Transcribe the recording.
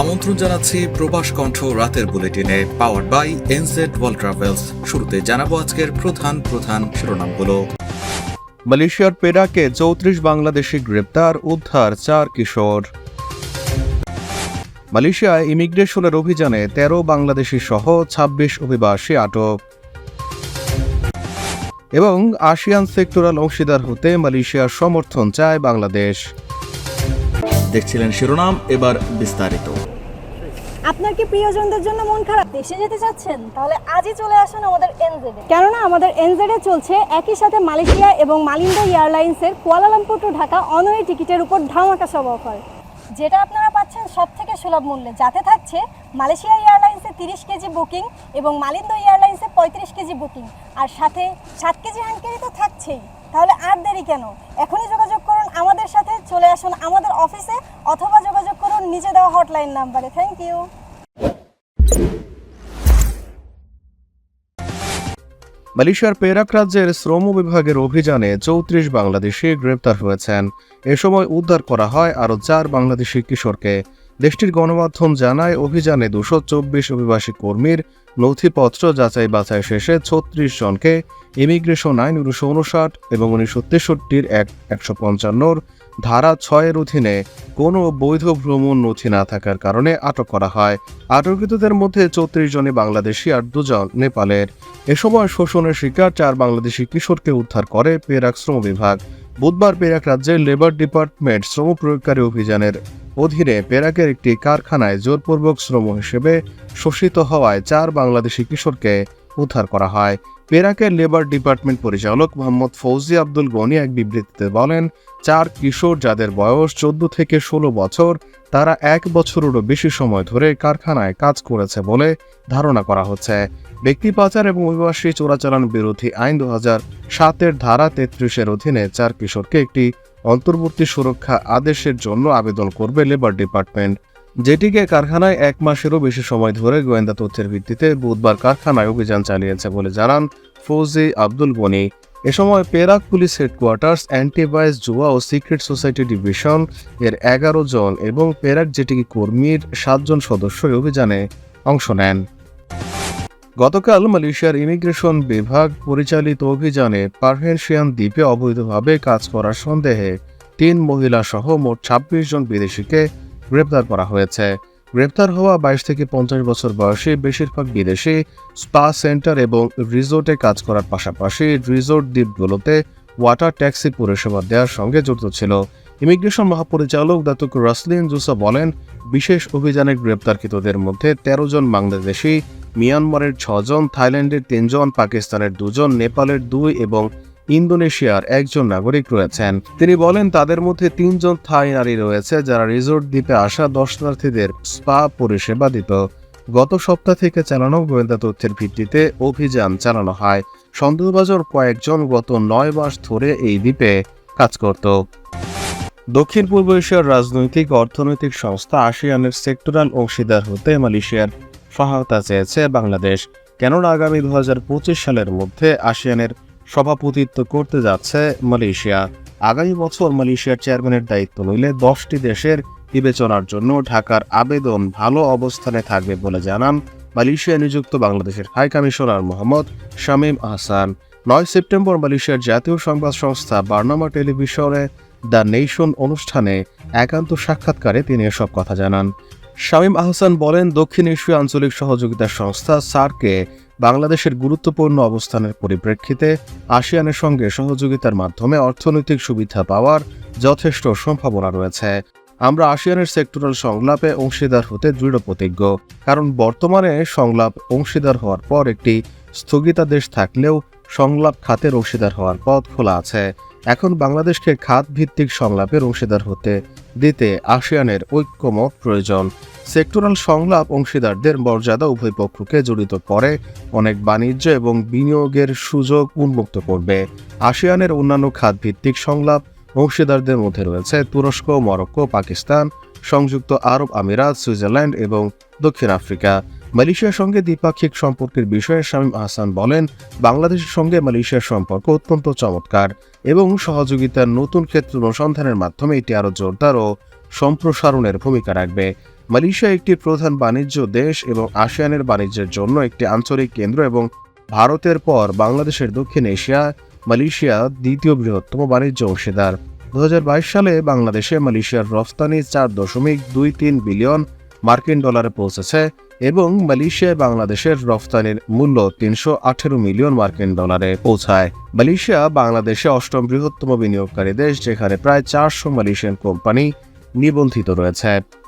আমন্ত্রণ জানাচ্ছি প্রবাস কণ্ঠ রাতের বুলেটিনে power by NZ world travels শুরুতে জানাব আজকের প্রধান প্রধান শিরোনামগুলো। মালয়েশিয়ার পেরাকে চৌত্রিশ বাংলাদেশি গ্রেপ্তার, উদ্ধার চার কিশোর। মালয়েশিয়ায় ইমিগ্রেশনের অভিযানে তেরো বাংলাদেশি সহ ছাব্বিশ অভিবাসী আটক। এবং আসিয়ান সেক্টরাল অংশীদার হতে মালয়েশিয়ার সমর্থন চায় বাংলাদেশ। দেখছিলেন শিরোনাম, এবার বিস্তারিত। আপনার কি প্রিয়জনদের জন্য মন খারাপ? দেশে যেতে চাচ্ছেন? তাহলে আজই চলে আসুন আমাদের এনজেডে কেননা আমাদের এনজেডে চলছে একই সাথে মালয়েশিয়া এবং মালিন্দা এয়ারলাইন্সের কুয়ালালামপুর টু ঢাকা অনওয়ে টিকিটের উপর ধামাকা সব অফার। যেটা আপনারা পাচ্ছেন সব থেকে সুলভ মূল্যে। যাতে থাকছে মালয়েশিয়া এয়ারলাইন্সে তিরিশ কেজি বুকিং এবং মালিন্দা এয়ারলাইন্সে পঁয়ত্রিশ কেজি বুকিং। আর সাথে সাত কেজি হ্যান্ড তো থাকছেই। তাহলে আর দেরি কেন? এখনই যোগাযোগ করুন আমাদের সাথে, চলে আসুন আমাদের অফিসে অথবা যোগাযোগ করুন নিচে দেওয়া হটলাইন নাম্বারে থ্যাংক ইউ মালয়েশিয়ার পেরাক রাজ্যের শ্রম বিভাগের অভিযানে চৌত্রিশ বাংলাদেশি গ্রেপ্তার হয়েছেন। এ সময় উদ্ধার করা হয় আরও চার বাংলাদেশি কিশোরকে। দেশটির গণমাধ্যম জানায়, অভিযানে দুশো চব্বিশ অভিবাসী কর্মীর নথিপত্র যাচাই বাছাই শেষে ছত্রিশ জনকে ইমিগ্রেশন আইন উনিশশো উনষাট এবং উনিশশো তেষট্টির এক একশো পঞ্চান্নর ধারা ছয়ের অধীনে কোনো বৈধ ভ্রমণ নথি না থাকার কারণে আটক করা হয়। আটককৃতদের মধ্যে চৌত্রিশ জনই বাংলাদেশি আর দুজন নেপালের। এ সময় শোষণের শিকার চার বাংলাদেশি কিশোরকে উদ্ধার করে পেরাক শ্রম বিভাগ। বুধবার পেরাক রাজ্যের লেবার ডিপার্টমেন্ট শ্রম প্রয়োগকারী অভিযানের অধীনে পেরাকের একটি কারখানায় জোরপূর্বক শ্রম হিসেবে শোষিত হওয়ায় চার বাংলাদেশি কিশোরকে উদ্ধার করা হয়। পেরাকের লেবার ডিপার্টমেন্ট পরিচালক মোহাম্মদ ফৌজি আব্দুল গনি এক বিবৃতিতে বলেন, চার কিশোর যাদের বয়স চোদ্দ থেকে ষোলো বছর, তারা এক বছরেরও বেশি সময় ধরে কারখানায় কাজ করেছে বলে ধারণা করা হচ্ছে। ব্যক্তি পাচার এবং অভিবাসী চোরাচালান বিরোধী আইন দু হাজার সাতের ধারা তেত্রিশের অধীনে চার কিশোরকে একটি অন্তর্বর্তী সুরক্ষা আদেশের জন্য আবেদন করবে লেবার ডিপার্টমেন্ট। যেটিকে কারখানায় এক মাসেরও বেশি সময় ধরে গোয়েন্দা তথ্যের ভিত্তিতে বুধবার কারখানায় অভিযান চালিয়েছে বলে জানান ফৌজি আব্দুল গনি। এ সময় পেরাক পুলিশ হেডকোয়ার্টার্স, অ্যান্টিভাইস জুয়া ও সিক্রেট সোসাইটি ডিভিশন এর এগারো জন এবং পেরাক জেটিকি কর্মীর সাতজন সদস্য অভিযানে অংশ নেন। গতকাল মালয়েশিয়ার ইমিগ্রেশন বিভাগ পরিচালিত অভিযানে পারভেনশিয়ান দ্বীপে অবৈধভাবে কাজ করার সন্দেহে তিন মহিলা সহ মোট ছাব্বিশ জন বিদেশিকে গ্রেপ্তার করা হয়েছে। গ্রেপ্তার হওয়া বাইশ থেকে পঞ্চাশ বছর বয়সী বেশিরভাগ বিদেশি স্পা সেন্টার এবং রিসোর্টে কাজ করার পাশাপাশি রিসোর্ট দ্বীপগুলোতে ওয়াটার ট্যাক্সি পরিষেবা দেওয়ার সঙ্গে যুক্ত ছিল। ইমিগ্রেশন মহাপরিচালক দাতুক রাসলিন জুসা বলেন, বিশেষ অভিযানে গ্রেপ্তারকৃতদের মধ্যে তেরো জন বাংলাদেশি, মিয়ানমারের ছজন, থাইল্যান্ডের তিনজন, পাকিস্তানের দুজন, নেপালের দুই এবং ইন্দোনেশিয়ার একজন নাগরিক রয়েছেন। তিনি বলেন, তাদের মধ্যে তিনজন থাই নারী রয়েছে যারা রিসোর্ট দ্বীপে আসা দর্শনার্থীদের স্পা পরিষেবা দিত। গত সপ্তাহ থেকে চালানো গোয়েন্দা তথ্যের ভিত্তিতে অভিযান চালানো হয়। সন্দেহভাজন কয়েকজন গত নয় মাস ধরে এই দ্বীপে কাজ করত। দক্ষিণ পূর্ব এশিয়ার রাজনৈতিক, অর্থনৈতিক সংস্থা আসিয়ানের সেক্টরাল অংশীদার হতে মালয়েশিয়ার সহায়তা চেয়েছে বাংলাদেশ। কেননা, আগামী দু হাজার পঁচিশ সালের মধ্যে আসিয়ানের সভাপতিত্ব করতে যাচ্ছে মালয়েশিয়া। আগামী বছর মালয়েশিয়ার চেয়ারম্যানের দায়িত্ব নিলে দশটি দেশের বিবেচনার জন্য ঢাকার আবেদন ভালো অবস্থানে থাকবে বলে জানান মালয়েশিয়া নিযুক্ত বাংলাদেশের হাই কমিশনার মোহাম্মদ শামীম আহসান। নয় সেপ্টেম্বর মালয়েশিয়ার জাতীয় সংবাদ সংস্থা বার্নামা টেলিভিশনে দ্য নেশন অনুষ্ঠানে একান্ত সাক্ষাৎকারে তিনি এসব কথা জানান। শামীম আহসান বলেন, দক্ষিণ এশীয় আঞ্চলিক সহযোগিতা সংস্থা সার্কে বাংলাদেশের গুরুত্বপূর্ণ অবস্থানের পরিপ্রেক্ষিতে আসিয়ানের সঙ্গে সহযোগিতার মাধ্যমে অর্থনৈতিক সুবিধা পাওয়ার যথেষ্ট সম্ভাবনা রয়েছে। আমরা আসিয়ানের সেক্টরাল সংলাপে অংশীদার হতে দৃঢ় প্রতিজ্ঞ, কারণ বর্তমানে সংলাপ অংশীদার হওয়ার পর একটি স্থগিতাদেশ থাকলেও সংলাপ খাতের অংশীদার হওয়ার পথ খোলা আছে। এখন বাংলাদেশকে খাত ভিত্তিক সংলাপের অংশীদার হতে দিতে আসিয়ানের ঐক্যমত প্রয়োজন। সেক্টরাল সংলাপ অংশীদারদের মর্যাদা উভয় পক্ষকে জড়িত করে, অনেক বাণিজ্য এবং বিনিয়োগের সুযোগ উন্মুক্ত করবে। আসিয়ানের অন্যান্য খাত ভিত্তিক সংলাপ অংশীদারদের মধ্যে রয়েছে তুরস্ক, মরক্কো, পাকিস্তান, সংযুক্ত আরব আমিরাত, সুইজারল্যান্ড এবং দক্ষিণ আফ্রিকা। মালয়েশিয়ার সঙ্গে দ্বিপাক্ষিক সম্পর্কের বিষয়ে শামীম আহসান বলেন, বাংলাদেশের সঙ্গে মালয়েশিয়ার সম্পর্ক অত্যন্ত চমৎকার এবং সহযোগিতার নতুন ক্ষেত্র অনুসন্ধানের মাধ্যমে এটি আরও জোরদার ও সম্প্রসারণের ভূমিকা রাখবে। মালয়েশিয়া একটি প্রধান বাণিজ্য দেশ এবং আসিয়ানের বাণিজ্যের জন্য একটি আঞ্চলিক কেন্দ্র এবং ভারতের পর বাংলাদেশের দক্ষিণ এশিয়া, মালয়েশিয়া দ্বিতীয় বৃহত্তম বাণিজ্য অংশীদার। দু হাজার বাইশ সালে বাংলাদেশে মালয়েশিয়ার রফতানি চার দশমিক দুই তিন বিলিয়ন মার্কিন ডলারে পৌঁছেছে এবং মালয়েশিয়ায় বাংলাদেশের রফতানির মূল্য তিনশো আঠেরো মিলিয়ন মার্কিন ডলারে পৌঁছায়। মালয়েশিয়া বাংলাদেশে অষ্টম বৃহত্তম বিনিয়োগকারী দেশ, যেখানে প্রায় চারশো মালয়েশিয়ান কোম্পানি নিবন্ধিত রয়েছে।